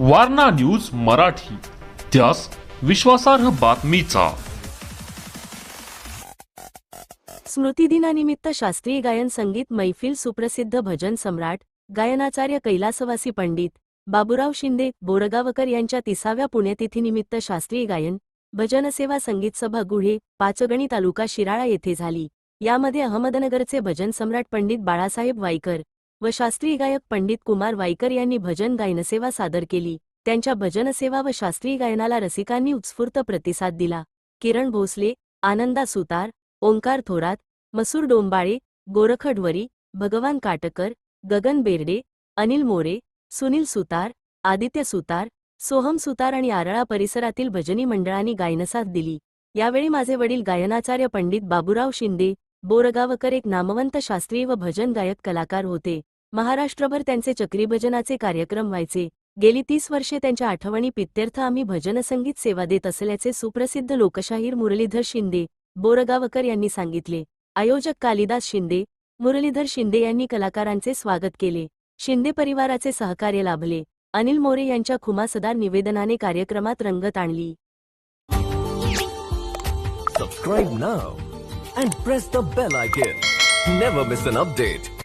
Warna news Marathi त्यास विश्वासार्ह बातमीचा. स्मृतिदिनानिमित्त शास्त्रीय गायन संगीत मैफिल सुप्रसिद्ध भजन सम्राट गायनाचार्य कैलासवासी पंडित बाबुराव शिंदे बोरगावकर यांच्या तिसाव्या पुण्यतिथीनिमित्त शास्त्रीय गायन भजनसेवा संगीत सभा गुढे पाचगणी तालुका शिराळा येथे झाली. यामध्ये अहमदनगरचे भजन सम्राट पंडित बाळासाहेब वाईकर व शास्त्रीय गायक पंडित कुमार वाईकर यांनी भजन गायनसेवा सादर केली. त्यांच्या भजनसेवा व शास्त्रीय गायनाला रसिकांनी उत्स्फूर्त प्रतिसाद दिला. किरण भोसले आनंदा सुतार ओंकार थोरात मसूर डोंबाळे गोरखडवरी भगवान काटकर गगन बेर्डे अनिल मोरे सुनील सुतार आदित्य सुतार सोहम सुतार आणि आरळा परिसरातील भजनी मंडळांनी गायनसाथ दिली. यावेळी माझे वडील गायनाचार्य पंडित बाबुराव शिंदे बोरगावकर एक नामवंत शास्त्रीय व भजन गायक कलाकार होते. महाराष्ट्रभर त्यांचे चक्रीभजनाचे कार्यक्रम व्हायचे. गेली तीस वर्षे त्यांच्या आठवणी पित्यर्थ आम्ही भजनसंगीत सेवा देत असल्याचे सुप्रसिद्ध लोकशाहीर मुरलीधर शिंदे बोरगावकर यांनी सांगितले. आयोजक कालिदास शिंदे मुरलीधर शिंदे यांनी कलाकारांचे स्वागत केले. शिंदे परिवाराचे सहकार्य लाभले. अनिल मोरे यांच्या खुमासदार निवेदनाने कार्यक्रमात रंगत आणली. Subscribe now and press the bell icon never miss an update